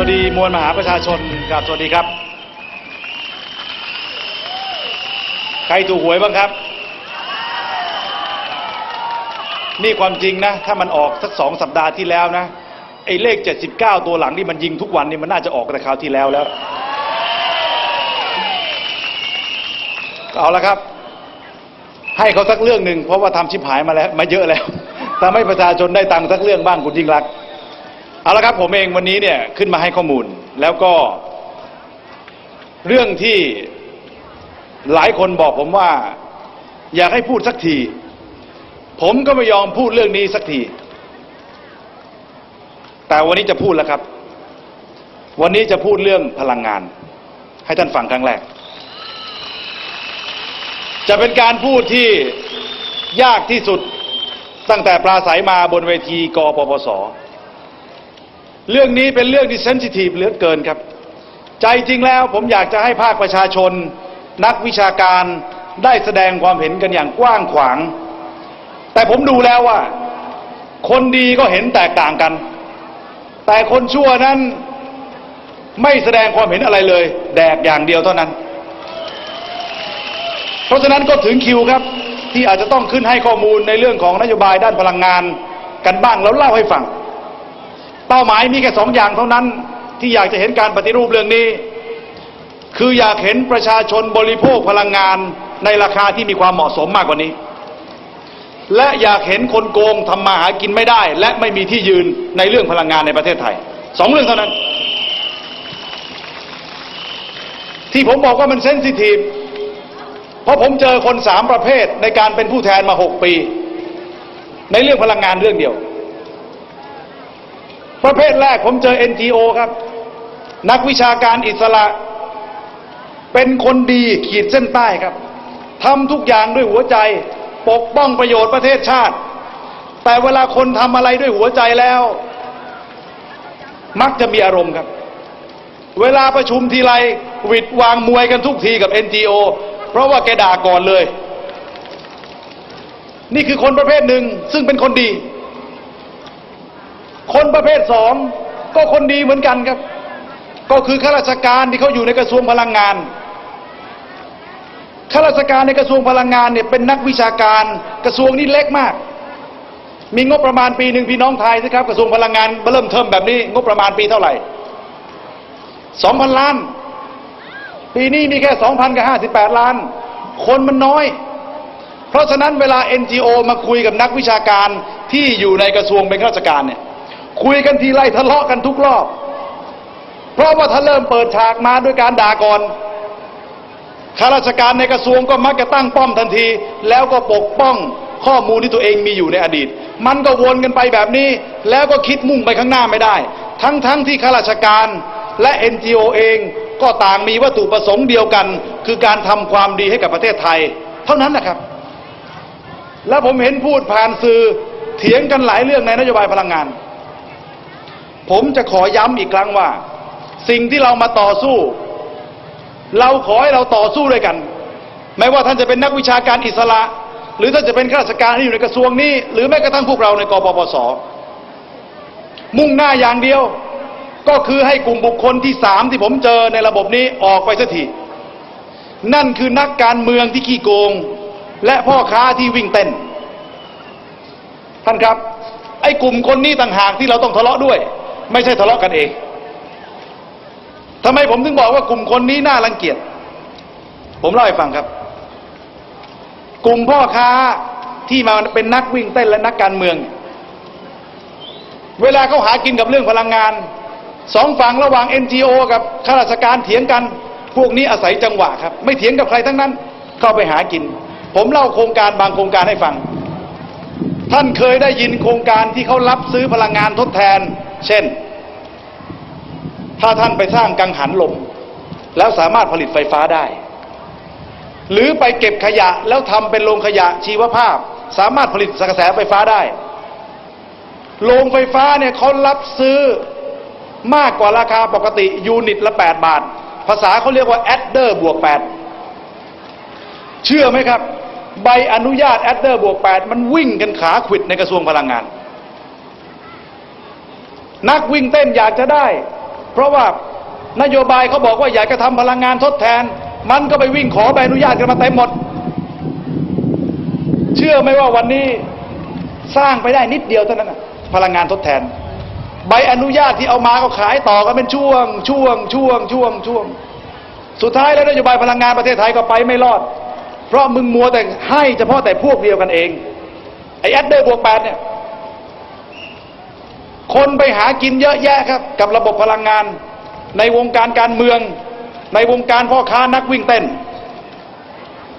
สวัสดีมวลมหาประชาชนกราบสวัสดีครับ ใครถูกหวยบ้างครับ นี่ความจริงนะ ถ้ามันออกสักสองสัปดาห์ที่แล้วนะไอ้เลข 79 ตัวหลังที่มันยิงทุกวันนี่มันน่าจะออกแต่คราวที่แล้วแล้ว เอาละครับ ให้เขาสักเรื่องหนึ่งเพราะว่าทำชิบหายมาแล้วมาเยอะแล้วทำให้ประชาชนได้ตังค์สักเรื่องบ้างคุณยิ่งรักษ เอาละครับผมเองวันนี้เนี่ยขึ้นมาให้ข้อมูลแล้วก็ เรื่องที่หลายคนบอกผมว่า อยากให้พูดสักที ผมก็ไม่ยอมพูดเรื่องนี้สักที แต่วันนี้จะพูดแล้วครับ วันนี้จะพูดเรื่องพลังงาน ให้ท่านฟังครั้งแรก จะเป็นการพูดที่ยากที่สุดตั้งแต่ปราศัยมาบนเวทีกปปส เรื่องนี้เป็นเรื่องที่เซนซิทีฟเหลือเกินครับ ใจจริงแล้วผมอยากจะให้ภาคประชาชน นักวิชาการได้แสดงความเห็นกันอย่างกว้างขวาง แต่ผมดูแล้วว่า คนดีก็เห็นแตกต่างกัน แต่คนชั่วนั้นไม่แสดงความเห็นอะไรเลย แดกอย่างเดียวเท่านั้น เพราะฉะนั้นก็ถึงคิวครับ ที่อาจจะต้องขึ้นให้ข้อมูลในเรื่องของนโยบายด้านพลังงานกันบ้างแล้วเล่าให้ฟัง เป้าหมายมีแค่สองอย่างเท่านั้นที่อยากจะเห็นการปฏิรูปเรื่องนี้ คืออยากเห็นประชาชนบริโภคพลังงานในราคาที่มีความเหมาะสมมากกว่านี้ และอยากเห็นคนโกงทำมาหากินไม่ได้ และไม่มีที่ยืนในเรื่องพลังงานในประเทศไทยสองเรื่องเท่านั้น ที่ผมบอกว่ามันเซนซิทีฟเพราะผมเจอคนสามประเภทในการเป็นผู้แทนมาหกปี ในเรื่องพลังงานเรื่องเดียว ประเภทแรกผมเจอ NGO ครับ นักวิชาการอิสระ เป็นคนดีขีดเส้นใต้ครับทำทุกอย่างด้วยหัวใจ ปกป้องประโยชน์ประเทศชาติ แต่เวลาคนทำอะไรด้วยหัวใจแล้ว มักจะมีอารมณ์ครับ เวลาประชุมทีไรหวิดวางมวยกันทุกทีกับ NGO เพราะว่าแกด่าก่อนเลย นี่คือคนประเภทหนึ่งซึ่งเป็นคนดี คนประเภทสองก็คนดีเหมือนกันครับ ก็คือข้าราชการที่เขาอยู่ในกระทรวงพลังงานข้าราชการในกระทรวงพลังงานเนี่ยเป็นนักวิชาการกระทรวงนี้เล็กมาก มีงบประมาณปีหนึ่งพี่น้องไทยสิครับ กระทรวงพลังงานเริ่มเทิมแบบนี้ งบประมาณปีเท่าไหร่สองพันล้าน ปีนี้มีแค่สองพันกับห้าสิบแปดล้าน คนมันน้อย เพราะฉะนั้นเวลา NGO มาคุยกับนักวิชาการที่อยู่ในกระทรวงเป็นข้าราชการเนี่ย คุยกันทีไรทะเลาะกันทุกรอบ เพราะว่าถ้าเริ่มเปิดฉากมาด้วยการด่าก่อนข้าราชการในกระทรวงก็มักจะตั้งป้อมทันที แล้วก็ปกป้องข้อมูลที่ตัวเองมีอยู่ในอดีต มันก็วนกันไปแบบนี้ แล้วก็คิดมุ่งไปข้างหน้าไม่ได้ ทั้งๆทที่ข้าราชการและ NGO เองก็ต่างมีวัตถุประสงค์เดียวกัน คือการทำความดีให้กับประเทศไทย เท่านั้นนะครับ แล้วผมเห็นพูดผ่านสื่อเถียงกันหลายเรื่องในนโยบายพลังงาน ผมจะขอย้ำอีกครั้งว่า สิ่งที่เรามาต่อสู้ เราขอให้เราต่อสู้ด้วยกัน ไม่ว่าท่านจะเป็นนักวิชาการอิสระ หรือท่านจะเป็นข้าราชการที่อยู่ในกระทรวงนี้ หรือแม้กระทั่งพวกเราในกปปส มุ่งหน้าอย่างเดียว ก็คือให้กลุ่มบุคคลที่สามที่ผมเจอในระบบนี้ออกไปสักทีนั่นคือนักการเมืองที่ขี้โกง และพ่อค้าที่วิ่งเต้น ท่านครับ ไอ้กลุ่มคนนี้ต่างหากที่เราต้องทะเลาะด้วย ไม่ใช่ทะเลาะกันเองทำไมผมถึงบอกว่ากลุ่มคนนี้น่ารังเกียจผมเล่าให้ฟังครับ กลุ่มพ่อค้าที่มาเป็นนักวิ่งเต้นและนักการเมือง เวลาเขาหากินกับเรื่องพลังงานสองฝั่งระหว่าง NGO กับข้าราชการเถียงกัน พวกนี้อาศัยจังหวะครับ ไม่เถียงกับใครทั้งนั้น เข้าไปหากิน ผมเล่าโครงการบางโครงการให้ฟัง ท่านเคยได้ยินโครงการที่เขารับซื้อพลังงานทดแทน เช่น ถ้าท่านไปสร้างกังหันลม แล้วสามารถผลิตไฟฟ้าได้ หรือไปเก็บขยะแล้วทำเป็นโรงขยะชีวภาพ สามารถผลิตกระแสไฟฟ้าได้ โรงไฟฟ้าเนี่ยเขารับซื้อมากกว่าราคาปกติยูนิตละ 8 บาท ภาษาเขาเรียกว่าแอดเดอร์บวก 8 เชื่อไหมครับ ใบอนุญาตแอดเดอร์บวก 8 มันวิ่งกันขาขวิดในกระทรวงพลังงาน นักวิ่งเต้นอยากจะได้ เพราะว่านโยบายเขาบอกว่าอยากจะทำพลังงานทดแทน มันก็ไปวิ่งขอใบอนุญาตกันมาเต็มหมด เชื่อไหมว่าวันนี้สร้างไปได้นิดเดียวเท่านั้นพลังงานทดแทน ใบอนุญาตที่เอามาก็ขายต่อกันเป็นช่วง ช่วง ช่วง ช่วง ช่วง สุดท้ายแล้วนโยบายพลังงานประเทศไทยก็ไปไม่รอด เพราะมึงมัวแต่ให้เฉพาะแต่พวกเดียวกันเองไอ้แอดเดอร์บวกแปดเนี่ย คนไปหากินเยอะแยะครับ กับระบบพลังงาน ในวงการการเมือง ในวงการพ่อค้านักวิ่งเต้น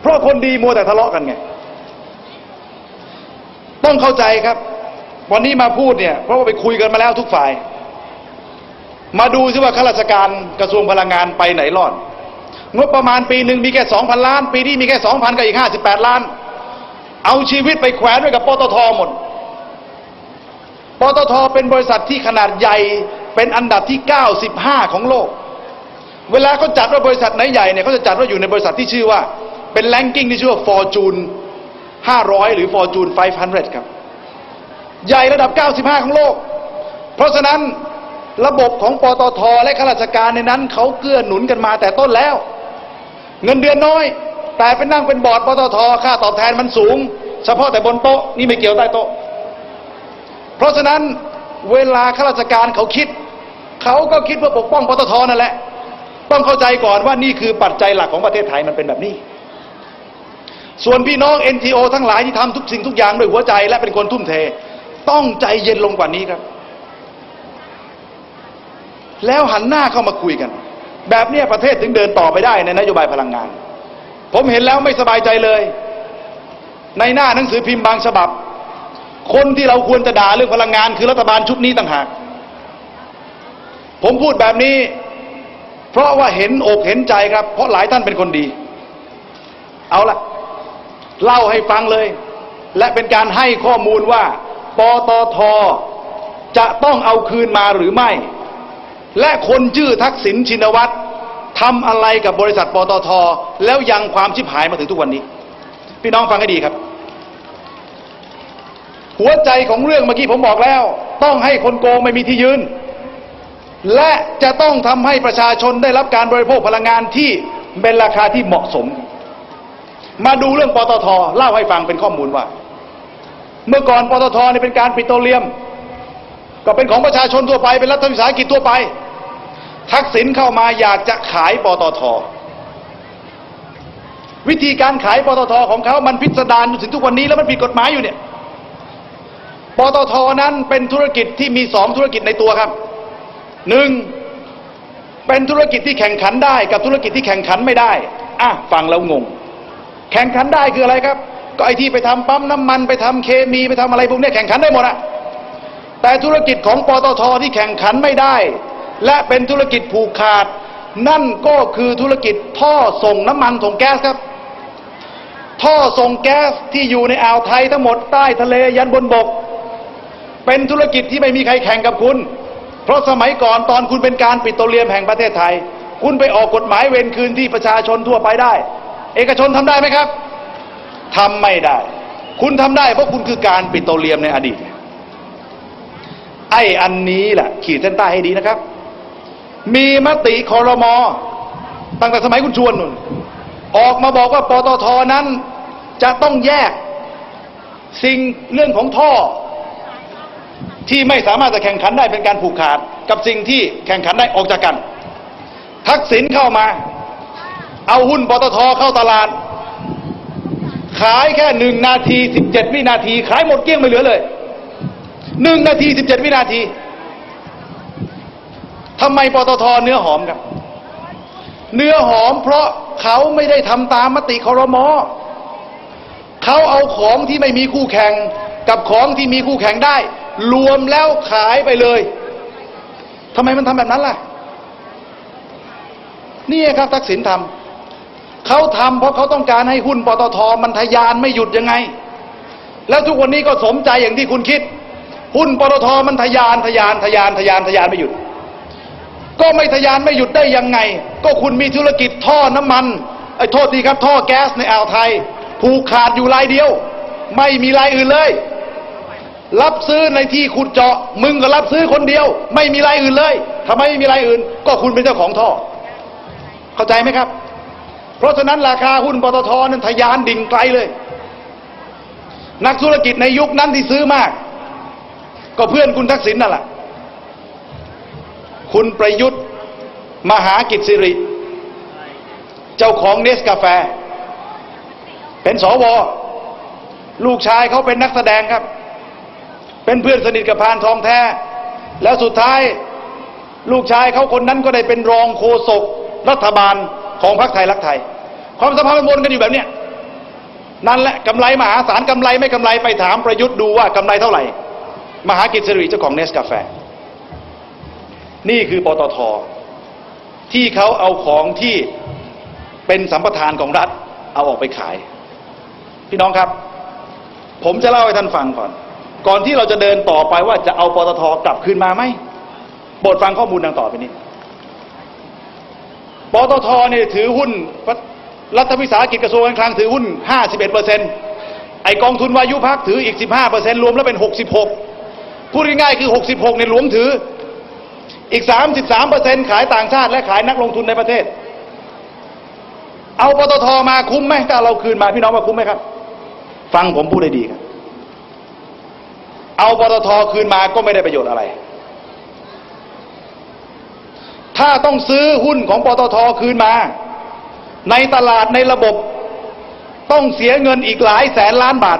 เพราะคนดีมัวแต่ทะเลาะกันไง ต้องเข้าใจครับ วันนี้มาพูดเนี่ย เพราะว่าไปคุยกันมาแล้วทุกฝ่าย มาดูซิว่าข้าราชการกระทรวงพลังงานไปไหนรอดงบประมาณปีหนึ่งมีแค่สองพันล้าน ปีนี้มีแค่สองพันกับอีกห้าสิบแปดล้าน เอาชีวิตไปแขวนไว้กับปตทหมด ปตทเป็นบริษัทที่ขนาดใหญ่เป็นอันดับที่ 95 ของโลก เวลาเขาจัดว่าบริษัทไหนใหญ่เนี่ยเขาจะจัดว่าอยู่ในบริษัทที่ชื่อว่าเป็นแรงกิ้งที่ชื่อว่า Fortune 500 หรือ Fortune 500 ครับ ใหญ่ระดับ 95 ของโลก เพราะฉะนั้นระบบของปตทและข้าราชการในนั้นเขาเกื้อหนุนกันมาแต่ต้นแล้ว เงินเดือนน้อย แต่เป็นนั่งเป็นบอร์ดปตทค่าตอบแทนมันสูง เฉพาะแต่บนโต๊ะนี่ไม่เกี่ยวใต้โต๊ะ เพราะฉะนั้นเวลาข้าราชการเขาคิด เขาก็คิดเพื่อปกป้องปตทนั่นแหละ ต้องเข้าใจก่อนว่านี่คือปัจจัยหลักของประเทศไทยมันเป็นแบบนี้ ส่วนพี่น้อง NGO ทั้งหลายที่ทำทุกสิ่งทุกอย่างด้วยหัวใจ และเป็นคนทุ่มเท ต้องใจเย็นลงกว่านี้ครับ แล้วหันหน้าเข้ามาคุยกัน แบบนี้ประเทศถึงเดินต่อไปได้ในนโยบายพลังงาน ผมเห็นแล้วไม่สบายใจเลย ในหน้าหนังสือพิมพ์บางฉบับ คนที่เราควรจะด่าเรื่องพลังงานคือรัฐบาลชุดนี้ต่างหาก ผมพูดแบบนี้ เพราะว่าเห็นอกเห็นใจครับ เพราะหลายท่านเป็นคนดี เอาละเล่าให้ฟังเลย และเป็นการให้ข้อมูลว่าปตทจะต้องเอาคืนมาหรือไม่ และคนชื่อทักษิณชินวัตรทำอะไรกับบริษัทปตท แล้วยังความชิบหายมาถึงทุกวันนี้ พี่น้องฟังให้ดีครับ หัวใจของเรื่องเมื่อกี้ผมบอกแล้ว ต้องให้คนโกงไม่มีที่ยืน และจะต้องทำให้ประชาชนได้รับการบริโภคพลังงานที่เป็นราคาที่เหมาะสม มาดูเรื่องปตทเล่าให้ฟังเป็นข้อมูลว่า เมื่อก่อนปตทนี่เป็นการปิโตรเลียม ก็เป็นของประชาชนทั่วไปเป็นรัฐวิสาหกิจทั่วไป ทักษิณเข้ามาอยากจะขายปตทวิธีการขายปตทของเขามันพิสดารอยู่ถึงทุกวันนี้แล้วมันผิดกฎหมายอยู่เนี่ย ปตทนั้นเป็นธุรกิจที่มีสองธุรกิจในตัวครับหนึ่งเป็นธุรกิจที่แข่งขันได้ กับธุรกิจที่แข่งขันไม่ได้อะฟังแล้วงง แข่งขันได้คืออะไรครับ ก็ไอที่ไปทำปั๊มน้ำมันไปทำเคมีไปทำอะไรพวกนี้แข่งขันได้หมดอะแต่ธุรกิจของปตทที่แข่งขันไม่ได้ และเป็นธุรกิจผูกขาด นั่นก็คือธุรกิจท่อส่งน้ำมันส่งแก๊สครับ ท่อส่งแก๊สที่อยู่ในอ่าวไทยทั้งหมดใต้ทะเลยันบนบก เป็นธุรกิจที่ไม่มีใครแข่งกับคุณ เพราะสมัยก่อนตอนคุณเป็นการปิโตเลียมแห่งประเทศไทย คุณไปออกกฎหมายเวรคืนที่ประชาชนทั่วไปได้ เอกชนทำได้ไหมครับทำไม่ได้ คุณทำได้เพราะคุณคือการปิโตเลียมในอดีต ไอ้อันนี้แหละขีดเส้นใต้ให้ดีนะครับ มีมติคอรมอตั้งแต่สมัยคุณชวนนุ่นออกมาบอกว่าปตทนั้นจะต้องแยก สิ่งเรื่องของท่อ ที่ไม่สามารถจะแข่งขันได้เป็นการผูกขาด กับสิ่งที่แข่งขันได้ออกจากกัน ทักษิณเข้ามา เอาหุ้นปตทเข้าตลาด ขายแค่หนึ่งนาทีสิบเจ็ดวินาที ขายหมดเกลี้ยงไม่เหลือเลยหนึ่งนาทีสิบเจ็ดวินาทีทำไมปตทเนื้อหอมครับ เนื้อหอมเพราะเขาไม่ได้ทำตามมติคอรมอเขาเอาของที่ไม่มีคู่แข่งกับของที่มีคู่แข่งได้ รวมแล้วขายไปเลยทำไมมันทำแบบนั้นล่ะ นี่ครับทักษิณทำเขาทำเพราะเขาต้องการให้หุ้นปตทมันทะยานไม่หยุดยังไง แล้วทุกวันนี้ก็สมใจอย่างที่คุณคิด หุ้นปตทมันทะยานทะยานทะยานทะยานทะยานไม่หยุด ก็ไม่ทะยานไม่หยุดได้ยังไง ก็คุณมีธุรกิจท่อน้ำมันไอ้โทษทีครับท่อแก๊สในอ่าวไทยผูกขาดอยู่รายเดียว ไม่มีรายอื่นเลย รับซื้อในที่ขุดเจาะ มึงก็รับซื้อคนเดียว ไม่มีรายอื่นเลยทำไมไม่มีรายอื่น ก็คุณเป็นเจ้าของท่อ เข้าใจไหมครับ เพราะฉะนั้นราคาหุ้นปตทนั้นทะยานดิ่งไกลเลย นักธุรกิจในยุคนั้นที่ซื้อมาก ก็เพื่อนคุณทักษิณนั่นแหละคุณประยุทธ์มหากิจสิริ เจ้าของเนสกาแฟ เป็นสว ลูกชายเขาเป็นนักแสดงครับ เป็นเพื่อนสนิทกับพานทองแท้ แล้วสุดท้ายลูกชายเขาคนนั้นก็ได้เป็นรองโฆษกรัฐบาลของพรรคไทยรักไทย ความสัมพันธ์มันวนกันอยู่แบบเนี้ยนั่นแหละกำไรมหาศาลกำไรไม่กำไรไปถามประยุทธ์ดูว่ากำไรเท่าไหร่ มหากิจสิริเจ้าของเนสกาแฟ นี่คือปตท ที่เขาเอาของที่เป็นสัมปทานของรัฐเอาออกไปขาย พี่น้องครับ ผมจะเล่าให้ท่านฟังก่อน ก่อนที่เราจะเดินต่อไปว่าจะเอาปตทกลับคืนมาไหมโปรดฟังข้อมูลดังต่อไปนี้ปตทเนี่ยถือหุ้นรัฐวิสาหกิจกระทรวงการคลังถือหุ้น 51เปอร์เซ็นต์ไอกองทุนวายุพักถืออีก 15เปอร์เซ็นต์รวมแล้วเป็น 66 พูดง่ายๆคือ 66ในหลวงถืออีก 33เปอร์เซ็นต์ขายต่างชาติและขายนักลงทุนในประเทศ เอาปตทมาคุ้มไหมถ้าเราคืนมาพี่น้องว่าคุ้มไหมครับ ฟังผมพูดได้ดีครับ เอาปตทคืนมาก็ไม่ได้ประโยชน์อะไร ถ้าต้องซื้อหุ้นของปตทคืนมา ในตลาดในระบบต้องเสียเงินอีกหลายแสนล้านบาท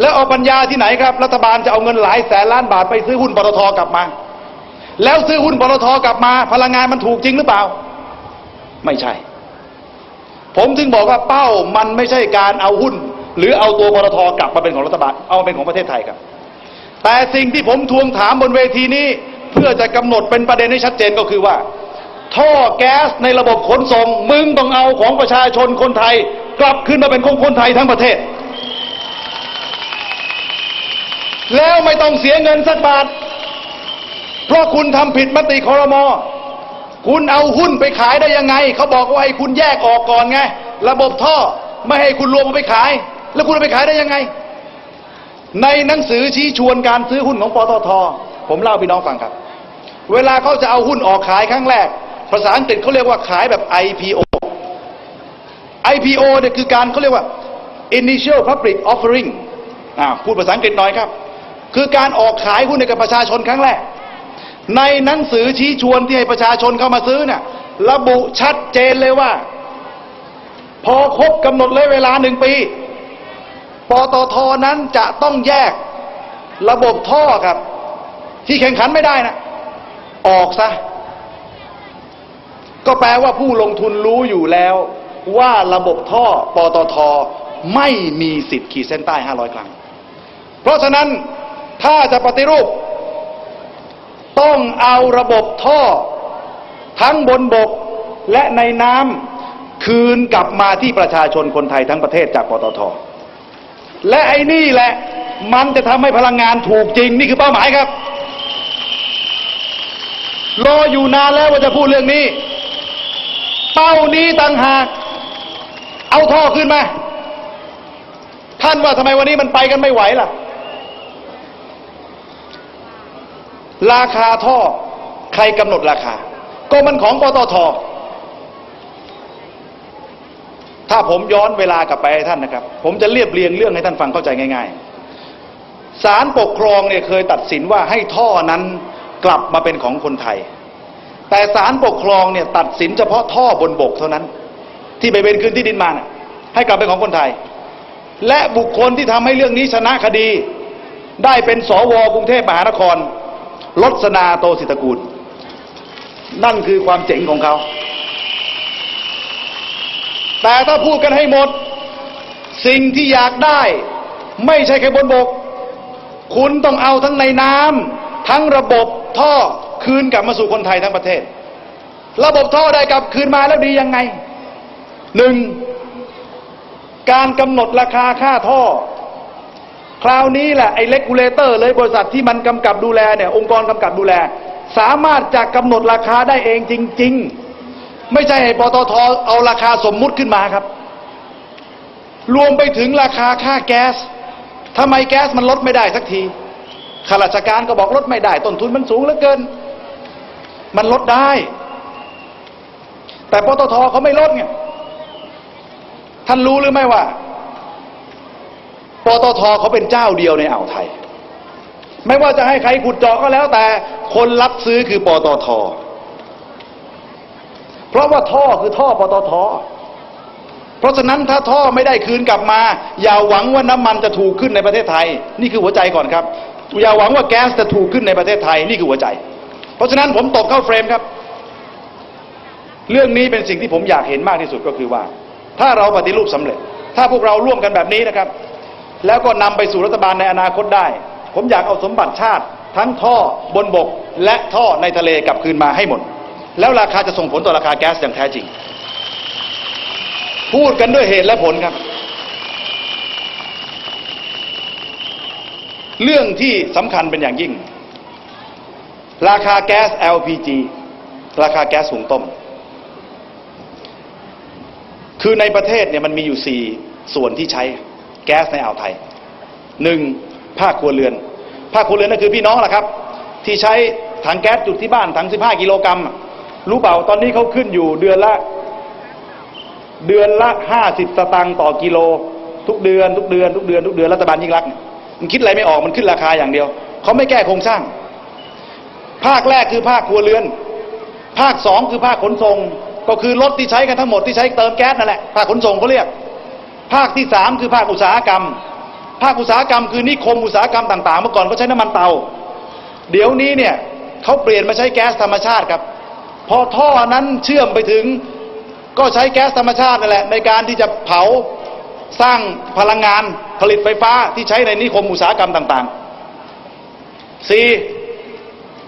แล้วเอาปัญญาที่ไหนครับ รัฐบาลจะเอาเงินหลายแสนล้านบาทไปซื้อหุ้นปตทกลับมา แล้วซื้อหุ้นปตทกลับมา พลังงานมันถูกจริงหรือเปล่า ไม่ใช่ ผมถึงบอกว่าเป้ามันไม่ใช่การเอาหุ้น หรือเอาตัวปตทกลับมาเป็นของรัฐบาลเอามาเป็นของประเทศไทยครับ แต่สิ่งที่ผมทวงถามบนเวทีนี้ เพื่อจะกำหนดเป็นประเด็นให้ชัดเจนก็คือว่า ท่อแก๊สในระบบขนส่งมึงต้องเอาของประชาชนคนไทย กลับขึ้นมาเป็นของคนไทยทั้งประเทศ แล้วไม่ต้องเสียเงินสักบาทเพราะคุณทำผิดมติคอรมอคุณเอาหุ้นไปขายได้ยังไง เขาบอกว่าให้คุณแยกออกก่อนไง ระบบท่อไม่ให้คุณรวมไปขาย แล้วคุณเอาไปขายได้ยังไง ในหนังสือชี้ชวนการซื้อหุ้นของปตท ผมเล่าพี่น้องฟังครับ เวลาเขาจะเอาหุ้นออกขายครั้งแรก ภาษาอังกฤษเขาเรียกว่าขายแบบ IPO IPO เนี่ยคือการเขาเรียกว่า Initial Public Offering อ่าพูดภาษาอังกฤษหน่อยครับ คือการออกขายหุ้นให้กับประชาชนครั้งแรก ในหนังสือชี้ชวนที่ให้ประชาชนเข้ามาซื้อเนี่ยระบุชัดเจนเลยว่า พอครบกำหนดเลยเวลาหนึ่งปี ปตทนั้นจะต้องแยกระบบท่อครับ ที่แข่งขันไม่ได้นะ ออกซะ ก็แปลว่าผู้ลงทุนรู้อยู่แล้ว ว่าระบบท่อปตทไม่มีสิทธิ์ขีดเส้นใต้ 500 ครั้ง เพราะฉะนั้นถ้าจะปฏิรูป ต้องเอาระบบท่อ ทั้งบนบกและในน้ำคืนกลับมาที่ประชาชนคนไทยทั้งประเทศจากปตท และไอ้นี่แหละ มันจะทำให้พลังงานถูกจริง นี่คือเป้าหมายครับ รออยู่นานแล้วว่าจะพูดเรื่องนี้ เป้านี้ต่างหาก เอาท่อขึ้นมา ท่านว่าทำไมวันนี้มันไปกันไม่ไหวล่ะ ราคาท่อใครกำหนดราคา ก็มันของปตท ถ้าผมย้อนเวลากลับไปให้ท่านนะครับ ผมจะเรียบเรียงเรื่องให้ท่านฟังเข้าใจง่าย ๆ ศาลปกครองเนี่ยเคยตัดสินว่าให้ท่อนั้นกลับมาเป็นของคนไทย แต่ศาลปกครองเนี่ยตัดสินเฉพาะท่อบนบกเท่านั้น ที่ไปเป็นคืนที่ดินมานะให้กลับเป็นของคนไทย และบุคคลที่ทำให้เรื่องนี้ชนะคดี ได้เป็นสวกรุงเทพมหานครลสนาโตสิทธกูล นั่นคือความเจ๋งของเขา แต่ถ้าพูดกันให้หมด สิ่งที่อยากได้ ไม่ใช่แค่บนบก คุณต้องเอาทั้งในน้ำทั้งระบบท่อคืนกลับมาสู่คนไทยทั้งประเทศ ระบบท่อได้กลับคืนมาแล้วดียังไงหนึ่งการกำหนดราคาค่าท่อ คราวนี้แหละไอ้เลกูเลเตอร์เลยบริษัทที่มันกำกับดูแลเนี่ยองค์กรกำกับดูแล สามารถจะกำหนดราคาได้เองจริง ๆ ไม่ใช่ให้ปตทเอาราคาสมมุติขึ้นมาครับ รวมไปถึงราคาค่าแก๊สทำไมแก๊สมันลดไม่ได้สักทีข้าราชการก็บอกลดไม่ได้ ต้นทุนมันสูงเหลือเกิน มันลดได้ แต่ปตทเขาไม่ลดไงท่านรู้หรือไม่ว่าปตทเขาเป็นเจ้าเดียวในอ่าวไทย ไม่ว่าจะให้ใครขุดเจาะก็แล้วแต่คนรับซื้อคือปตท เพราะว่าท่อคือท่อปตทเพราะฉะนั้นถ้าท่อไม่ได้คืนกลับมา อย่าหวังว่าน้ำมันจะถูกขึ้นในประเทศไทย นี่คือหัวใจก่อนครับ อย่าหวังว่าแก๊สจะถูกขึ้นในประเทศไทยนี่คือหัวใจ เพราะฉะนั้นผมตบเข้าเฟรมครับ เรื่องนี้เป็นสิ่งที่ผมอยากเห็นมากที่สุดก็คือว่า ถ้าเราปฏิรูปสำเร็จ ถ้าพวกเราร่วมกันแบบนี้นะครับ แล้วก็นำไปสู่รัฐบาลในอนาคตได้ ผมอยากเอาสมบัติชาติ ทั้งท่อบนบกและท่อในทะเลกลับคืนมาให้หมด แล้วราคาจะส่งผลต่อราคาแก๊สอย่างแท้จริง พูดกันด้วยเหตุและผลครับ เรื่องที่สำคัญเป็นอย่างยิ่ง ราคาแก๊ส LPG ราคาแก๊สหุงต้ม คือในประเทศเนี่ยมันมีอยู่สี่ส่วนที่ใช้แก๊สในอ่าวไทยหนึ่งภาคครัวเรือน ภาคครัวเรือนนั่นคือพี่น้องแหละครับ ที่ใช้ถังแก๊สจุดที่บ้านถังสิบห้ากิโลกรัม รู้เปล่าตอนนี้เขาขึ้นอยู่เดือนละ เดือนละห้าสิบสตางค์ต่อกิโล ทุกเดือนทุกเดือนทุกเดือนทุกเดือนรัฐบาลยิ่งรักมันคิดอะไรไม่ออกมันขึ้นราคาอย่างเดียวเขาไม่แก้โครงสร้าง ภาคแรกคือภาคครัวเรือน ภาคสองคือภาคขนส่ง ก็คือรถที่ใช้กันทั้งหมดที่ใช้เติมแก๊สนั่นแหละภาคขนส่งเขาเรียก ภาคที่สามคือภาคอุตสาหกรรม ภาคอุตสาหกรรมคือนิคมอุตสาหกรรมต่างๆเมื่อก่อนเขาใช้น้ำมันเตา เดี๋ยวนี้เนี่ยเขาเปลี่ยนมาใช้แก๊สธรรมชาติครับ พอท่อนั้นเชื่อมไปถึง ก็ใช้แก๊สธรรมชาตินั่นแหละ ในการที่จะเผาสร้างพลังงานผลิตไฟฟ้าที่ใช้ในนิคมอุตสาหกรรมต่างๆสี่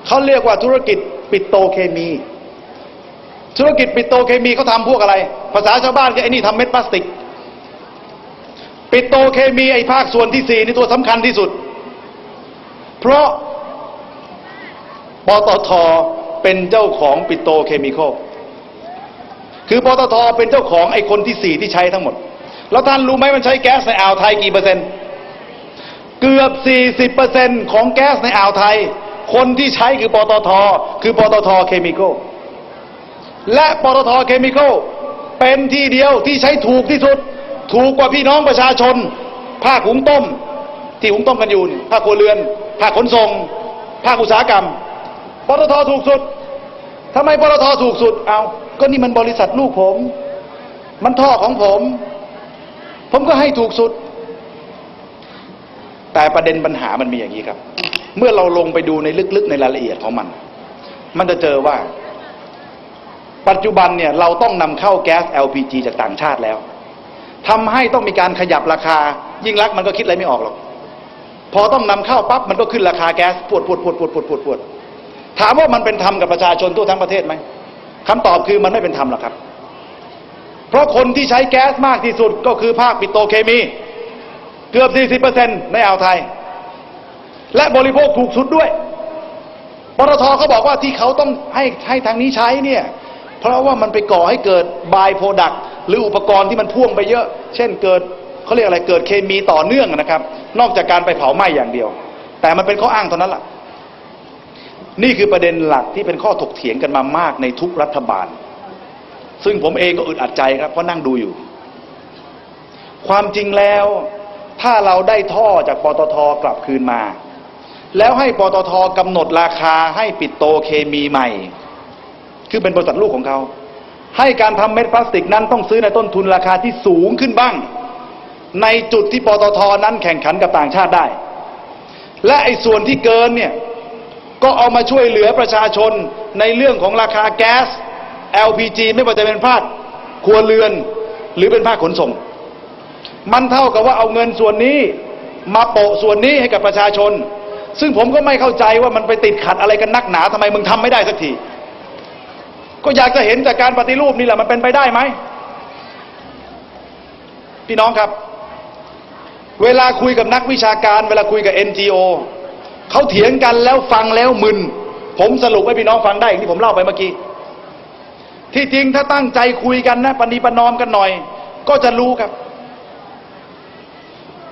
เขาเรียกว่าธุรกิจปิโตเคมี ธุรกิจปิโตเคมีเขาทำพวกอะไร ภาษาชาวบ้านก็ไอ้นี่ทำเม็ดพลาสติก ปิโตเคมีไอ้ภาคส่วนที่สี่นี่ตัวสำคัญที่สุด เพราะปตท เป็นเจ้าของปิโตเคมีคอลคือปตทเป็นเจ้าของไอ้คนที่สี่ที่ใช้ทั้งหมด แล้วท่านรู้ไหมมันใช้แก๊สในอ่าวไทยกี่เปอร์เซ็นต์ เกือบสี่สิบเปอร์เซ็นต์ของแก๊สในอ่าวไทย คนที่ใช้คือปตท คือปตทเคมีคอลและปตทเคมีคอลเป็นที่เดียวที่ใช้ถูกที่สุด ถูกกว่าพี่น้องประชาชน ภาคหุงต้ม ที่หุงต้มกันอยู่ภาคครัวเรือน ภาคขนส่ง ภาคอุตสาหกรรม ปตทถูกสุดทำไมปตทถูกสุด เอา ก็นี่มันบริษัทลูกผม มันท่อของผม ผมก็ให้ถูกสุด แต่ประเด็นปัญหามันมีอย่างนี้ครับ เมื่อเราลงไปดูในลึกๆในรายละเอียดของมัน มันจะเจอว่า ปัจจุบันเนี่ยเราต้องนำเข้าแก๊ส LPG จากต่างชาติแล้วทำให้ต้องมีการขยับราคา ยิ่งรักมันก็คิดอะไรไม่ออกหรอก พอต้องนำเข้าปั๊บมันก็ขึ้นราคาแก๊สปวดปวดปวดปวดปวดปวดปวด ถามว่ามันเป็นธรรมกับประชาชนทั่วทั้งประเทศไหมคำตอบคือมันไม่เป็นธรรมหรอกครับ เพราะคนที่ใช้แก๊สมากที่สุดก็คือภาคปิโตรเคมี เกือบ 40%ในอ่าวไทย และบริโภคถูกสุดด้วยปตทเขาบอกว่าที่เขาต้องให้ให้ทางนี้ใช้เนี่ย เพราะว่ามันไปก่อให้เกิดบายโปรดักหรืออุปกรณ์ที่มันพ่วงไปเยอะ เช่นเกิดเขาเรียกอะไรเกิดเคมีต่อเนื่องนะครับ นอกจากการไปเผาไหม้อย่างเดียว แต่มันเป็นข้ออ้างเท่านั้นแหละ นี่คือประเด็นหลักที่เป็นข้อถกเถียงกันมามากในทุกรัฐบาล ซึ่งผมเองก็อึดอัดใจครับเพราะนั่งดูอยู่ ความจริงแล้ว ถ้าเราได้ท่อจากปตทกลับคืนมา แล้วให้ปตทกำหนดราคาให้ปิดโตเคมีใหม่ คือเป็นบริษัทลูกของเขา ให้การทำเม็ดพลาสติกนั้นต้องซื้อในต้นทุนราคาที่สูงขึ้นบ้าง ในจุดที่ปตทนั้นแข่งขันกับต่างชาติได้ และไอ้ส่วนที่เกินเนี่ย ก็เอามาช่วยเหลือประชาชนในเรื่องของราคาแก๊ส LPG ไม่ว่าจะเป็นภาคครัวเรือน หรือเป็นภาคขนส่ง มันเท่ากับว่าเอาเงินส่วนนี้มาโปะส่วนนี้ให้กับประชาชน ซึ่งผมก็ไม่เข้าใจว่ามันไปติดขัดอะไรกันนักหนาทำไมมึงทำไม่ได้สักที ก็อยากจะเห็นจากการปฏิรูปนี่แหละมันเป็นไปได้ไหมพี่น้องครับ เวลาคุยกับนักวิชาการ เวลาคุยกับ NGO เขาเถียงกันแล้วฟังแล้วมึน ผมสรุปให้พี่น้องฟังได้อย่างที่ผมเล่าไปเมื่อกี้ ที่จริงถ้าตั้งใจคุยกันนะปณีประนอมกันหน่อย ก็จะรู้ครับ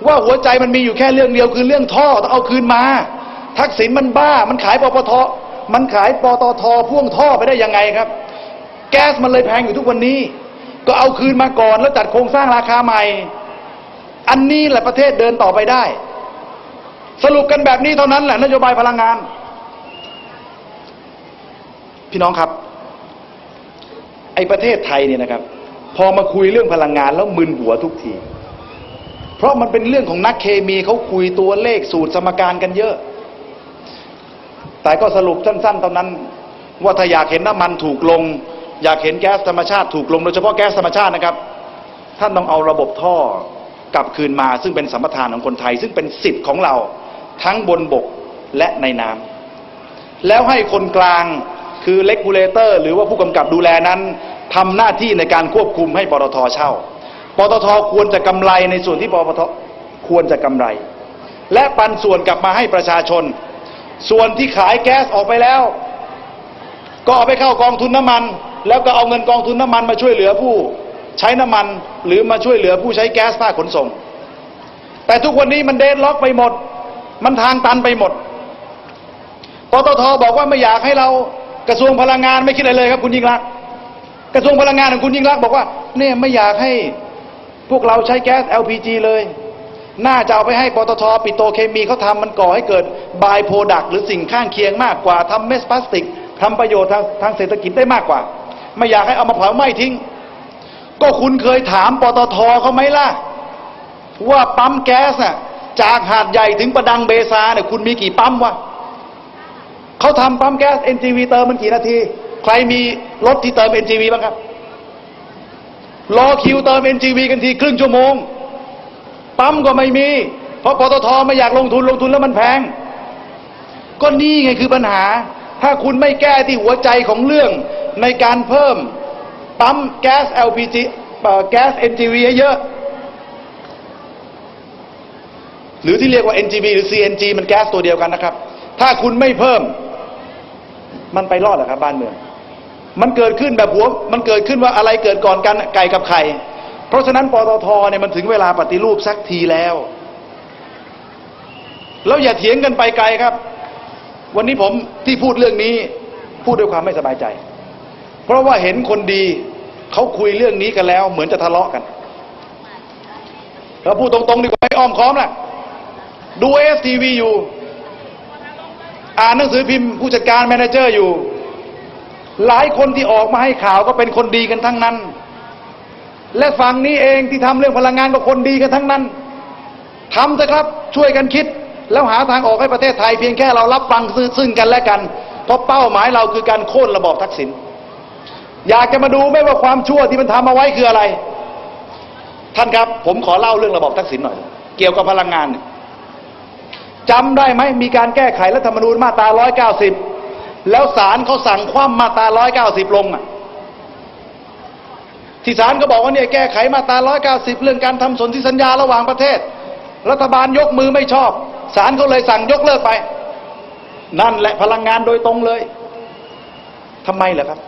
ว่าหัวใจมันมีอยู่แค่เรื่องเดียวคือเรื่องท่อต้องเอาคืนมา ทักษิณมันบ้า มันขายปปท มันขายปตทพ่วงท่อไปได้ยังไงครับ แก๊สมันเลยแพงอยู่ทุกวันนี้ ก็เอาคืนมาก่อนแล้วจัดโครงสร้างราคาใหม่ อันนี้แหละประเทศเดินต่อไปได้ สรุปกันแบบนี้เท่านั้นแหละนโยบายพลังงาน พี่น้องครับ ไอประเทศไทยเนี่ยนะครับ พอมาคุยเรื่องพลังงานแล้วมึนหัวทุกที เพราะมันเป็นเรื่องของนักเคมีเขาคุยตัวเลขสูตรสมการกันเยอะ แต่ก็สรุปสั้นๆเท่านั้น ว่าถ้าอยากเห็นน้ำมันถูกลง อยากเห็นแก๊สธรรมชาติถูกลงโดยเฉพาะแก๊สธรรมชาตินะครับท่านต้องเอาระบบท่อกลับคืนมาซึ่งเป็นสัมปทานของคนไทย ซึ่งเป็นสิทธิ์ของเรา ทั้งบนบกและในน้ำแล้วให้คนกลางคือเลกูเลเตอร์ หรือว่าผู้กำกับดูแลนั้นทำหน้าที่ในการควบคุมให้ปตทเช่า ปตทควรจะกำไรในส่วนที่ปตทควรจะกำไร และปันส่วนกลับมาให้ประชาชน ส่วนที่ขายแก๊สออกไปแล้ว ก็เอาไปเข้ากองทุนน้ำมัน แล้วก็เอาเงินกองทุนน้ำมันมาช่วยเหลือผู้ใช้น้ำมันหรือมาช่วยเหลือผู้ใช้แก๊สภาคขนส่ง แต่ทุกวันนี้มันเดนล็อกไปหมด มันทางตันไปหมดปตทบอกว่าไม่อยากให้เรากระทรวงพลังงานไม่คิดอะไรเลยครับคุณยิ่งรัก กระทรวงพลังงานของคุณยิ่งรักบอกว่าเนี่ยไม่อยากให้พวกเราใช้แก๊ส LPG เลย น่าจะเอาไปให้ปตทปิโตเคมีเขาทำมันก่อให้เกิดบายโปรดักหรือสิ่งข้างเคียงมากกว่าทำเมสพลาสติกทำประโยชน์ทางทางเศรษฐกิจได้มากกว่า ไม่อยากให้เอามาเผาไหม้ทิ้ง ก็คุณเคยถามปตทเขาไหมล่ะ ว่าปั๊มแก๊สน่ะ จากหาดใหญ่ถึงประดังเบซาเนี่ยคุณมีกี่ปั๊มวะเขาทำปั๊มแก๊ส NGV เติมมันกี่นาที ใครมีรถที่เติม NGV บ้างครับ รอคิวเติม NGV กันทีครึ่งชั่วโมง ปั๊มก็ไม่มี เพราะปตทไม่อยากลงทุนลงทุนแล้วมันแพง ก็นี่ไงคือปัญหา ถ้าคุณไม่แก้ที่หัวใจของเรื่องในการเพิ่มปั๊มแก๊ส LPG แก๊ส NGV เยอะ หรือที่เรียกว่า NGV หรือ CNG มันแก๊สตัวเดียวกันนะครับ ถ้าคุณไม่เพิ่ม มันไปรอดเหรอครับบ้านเมือง มันเกิดขึ้นแบบหัวมันเกิดขึ้นว่าอะไรเกิดก่อนกันไก่กับไข่เพราะฉะนั้นปตทเนี่ยมันถึงเวลาปฏิรูปสักทีแล้วแล้วอย่าเถียงกันไปไกลครับ วันนี้ผมที่พูดเรื่องนี้ พูดด้วยความไม่สบายใจ เพราะว่าเห็นคนดีเขาคุยเรื่องนี้กันแล้ว เหมือนจะทะเลาะกันเราพูดตรงๆดีกว่าไม่อ้อมค้อมแหละ ดูเอสทีวีอยู่ อ่านหนังสือพิมพ์ผู้จัดการแมเนเจอร์อยู่ หลายคนที่ออกมาให้ข่าวก็เป็นคนดีกันทั้งนั้น และฝั่งนี้เองที่ทำเรื่องพลังงานก็คนดีกันทั้งนั้นทำเถอะครับช่วยกันคิด แล้วหาทางออกให้ประเทศไทยเพียงแค่เรารับฟังซึ่งกันและกัน เพราะเป้าหมายเราคือการโค่นระบอบทักษิณอยากจะมาดูไหมว่าความชั่วที่มันทำเอาไว้คืออะไร ท่านครับ ผมขอเล่าเรื่องระบอบทักษิณหน่อย เกี่ยวกับพลังงานเนี่ย จำได้ไหมมีการแก้ไขรัฐธรรมนูญมาตรา 190 แล้วศาลเขาสั่งคว่ำมาตรา 190 ลงอะที่ศาลก็บอกว่าเนี่ยแก้ไขมาตรา 190 เรื่องการทำสนธิสัญญาระหว่างประเทศ รัฐบาลยกมือไม่ชอบศาลเขาเลยสั่งยกเลิกไป นั่นแหละพลังงานโดยตรงเลยทำไมเหรอครับ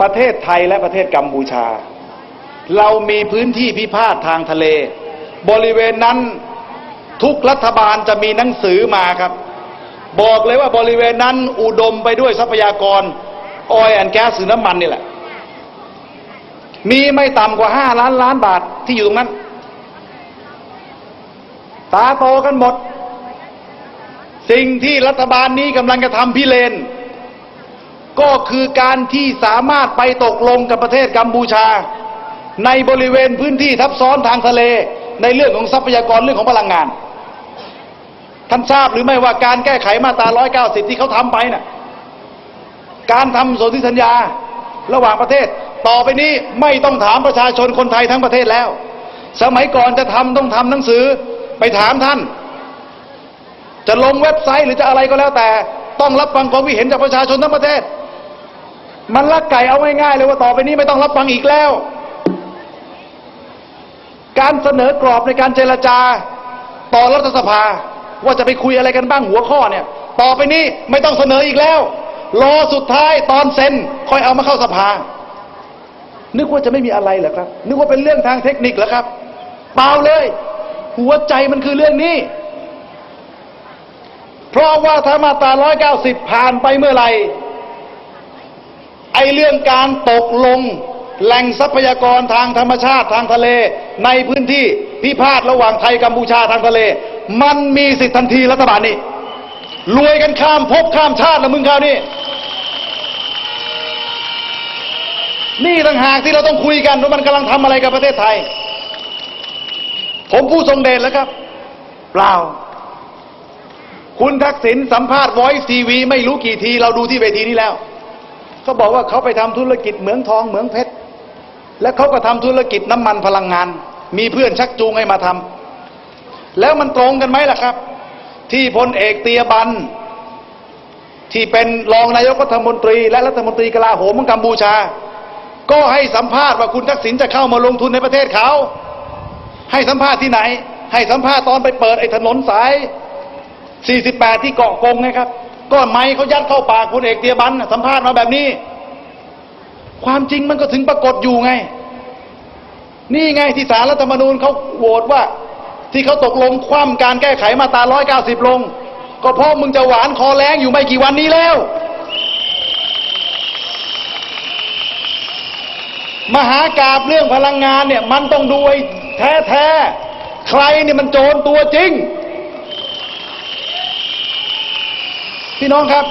ประเทศไทยและประเทศกัมพูชา เรามีพื้นที่พิพาททางทะเล บริเวณนั้นทุกรัฐบาลจะมีหนังสือมาครับ บอกเลยว่าบริเวณนั้นอุดมไปด้วยทรัพยากรออยแอนแก๊สหรือน้ำมันนี่แหละ มีไม่ต่ำกว่าห้าล้านล้านบาทที่อยู่ตรงนั้น ตาโตกันหมด สิ่งที่รัฐบาลนี้กำลังจะทำพิเรนก็คือการที่สามารถไปตกลงกับประเทศกัมพูชา ในบริเวณพื้นที่ทับซ้อนทางทะเล ในเรื่องของทรัพยากรเรื่องของพลังงาน ท่านทราบหรือไม่ว่าการแก้ไขมาตรา 190 ที่เขาทำไปน่ะการทำสนธิสัญญาระหว่างประเทศ ต่อไปนี้ไม่ต้องถามประชาชนคนไทยทั้งประเทศแล้ว สมัยก่อนจะทำต้องทำหนังสือไปถามท่าน จะลงเว็บไซต์หรือจะอะไรก็แล้วแต่ ต้องรับฟังความคิดเห็นจากประชาชนทั้งประเทศ มันลักไก่เอาง่ายๆเลยว่าต่อไปนี้ไม่ต้องรับฟังอีกแล้ว การเสนอกรอบในการเจรจา ต่อรัฐสภา ว่าจะไปคุยอะไรกันบ้างหัวข้อเนี่ย ต่อไปนี้ไม่ต้องเสนออีกแล้ว รอสุดท้ายตอนเซ็นค่อยเอามาเข้าสภา นึกว่าจะไม่มีอะไรเหรอครับ นึกว่าเป็นเรื่องทางเทคนิคเหรอครับ เปล่าเลย หัวใจมันคือเรื่องนี้ เพราะว่าถ้ามาตรา190 ผ่านไปเมื่อไหร่ไอเรื่องการตกลง แหล่งทรัพยากรทางธรรมชาติทางทะเล ในพื้นที่พิพาทระหว่างไทยกัมพูชาทางทะเล มันมีสิทธิทันทีรัฐบาลนี้รวยกันข้ามภพข้ามชาตินะมึงคราวนี้นี่ต่างหากที่เราต้องคุยกันว่ามันกำลังทำอะไรกับประเทศไทย ผมผู้ทรงเดชแล้วครับ เปล่า คุณทักษิณสัมภาษณ์ Voice TV ไม่รู้กี่ที เราดูที่เวทีนี้แล้ว เขาบอกว่าเขาไปทำธุรกิจเหมืองทองเหมืองเพชร และเขาก็ทำธุรกิจน้ำมันพลังงาน มีเพื่อนชักจูงให้มาทำแล้วมันตรงกันไหมล่ะครับ ที่พลเอกเตียบัน ที่เป็นรองนายกรัฐมนตรี และรัฐมนตรีกลาโหมของกัมพูชา ก็ให้สัมภาษณ์ว่าคุณทักษิณจะเข้ามาลงทุนในประเทศเขา ให้สัมภาษณ์ที่ไหน ให้สัมภาษณ์ตอนไปเปิดไอ้ถนนสาย 48 ที่เกาะกงไงครับ ก็ไม้เขายัดเข้าปากคุณเอกเตียบันสัมภาษณ์มาแบบนี้ ความจริงมันก็ถึงปรากฏอยู่ไง นี่ไงที่สารรัฐธรรมนูญเขาโหวตว่า ที่เขาตกลงคว่ำการแก้ไขมาตรา190ลง ก็เพราะมึงจะหวานคอแรงอยู่ไม่กี่วันนี้แล้ว มหากาบเรื่องพลังงานเนี่ย มันต้องดูไอ้แท้แท้ๆใครเนี่ยมันโจรตัวจริง พี่น้องครับ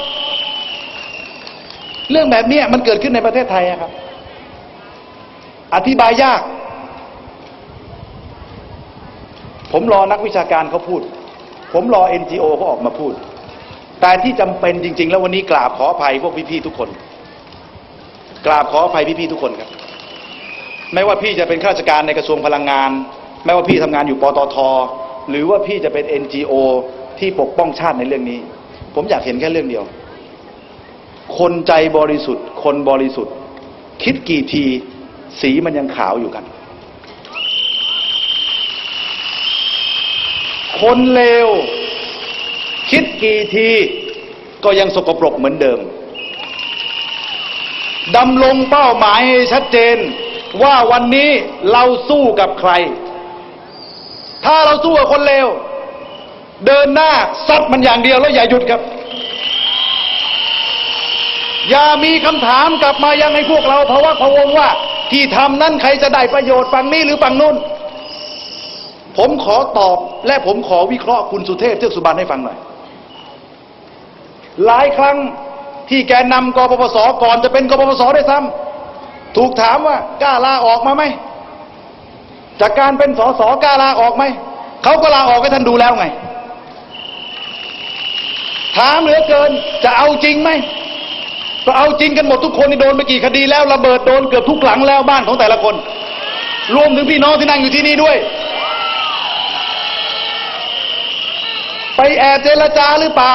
เรื่องแบบนี้มันเกิดขึ้นในประเทศไทยครับ อธิบายยาก ผมรอนักวิชาการเขาพูด ผมรอ NGO เขาออกมาพูด แต่ที่จำเป็นจริง ๆ แล้ววันนี้กราบขออภัยพวกพี่ๆทุกคน กราบขออภัยพี่ๆทุกคนครับ ไม่ว่าพี่จะเป็นข้าราชการในกระทรวงพลังงาน ไม่ว่าพี่ทำงานอยู่ปตท หรือว่าพี่จะเป็น NGO ที่ปกป้องชาติในเรื่องนี้ ผมอยากเห็นแค่เรื่องเดียว คนใจบริสุทธิ์ คนบริสุทธิ์ คิดกี่ที สีมันยังขาวอยู่กัน คนเลวคิดกี่ที ก็ยังสกปรกเหมือนเดิมดำลงเป้าหมายชัดเจน ว่าวันนี้เราสู้กับใคร ถ้าเราสู้กับคนเลวเดินหน้าซัดมันอย่างเดียวแล้วอย่าหยุดครับ อย่ามีคำถามกลับมายังให้พวกเราเพราะว่าพะวงว่า ที่ทำนั้นใครจะได้ประโยชน์ฝั่งนี้หรือฝั่งนู้นผมขอตอบและผมขอวิเคราะห์คุณสุเทพเทือกสุบรรณให้ฟังหน่อย หลายครั้งที่แกนำกปปสก่อนจะเป็นกปปสได้ซ้ำถูกถามว่ากล้าลาออกมาไหมจากการเป็นสสกล้าลาออกไหมเขาก็ลาออกให้ท่านดูแล้วไง ถามเหลือเกินจะเอาจริงไหม ก็เอาจริงกันหมดทุกคนนี่โดนไปกี่คดีแล้วระเบิดโดนเกือบทุกหลังแล้วบ้านของแต่ละคน รวมถึงพี่น้องที่นั่งอยู่ที่นี่ด้วย ไปแอบเจรจาหรือเปล่า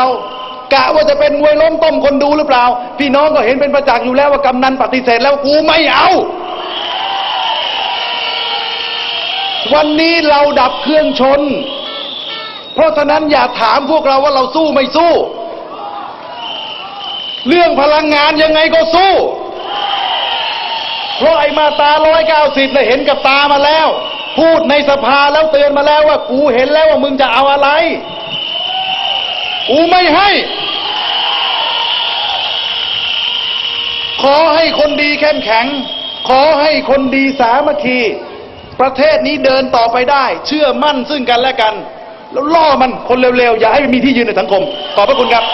กะว่าจะเป็นมวยล้มต้มคนดูหรือเปล่า พี่น้องก็เห็นเป็นประจักษ์อยู่แล้วว่ากำนันปฏิเสธแล้วกูไม่เอา วันนี้เราดับเครื่องชน เพราะฉะนั้นอย่าถามพวกเราว่าเราสู้ไม่สู้ เรื่องพลังงานยังไงก็สู้ เพราะไอ้มาตาร้อยเก้าสิบเนี่ยเห็นกับตามาแล้ว พูดในสภาแล้วเตือนมาแล้วว่ากูเห็นแล้วว่ามึงจะเอาอะไร กูไม่ให้ ขอให้คนดีเข้มแข็ง ขอให้คนดีสามัคคี ประเทศนี้เดินต่อไปได้ เชื่อมั่นซึ่งกันและกัน แล้วล่อมันคนเร็วๆ อย่าให้มีที่ยืนในสังคม ขอบพระคุณครับ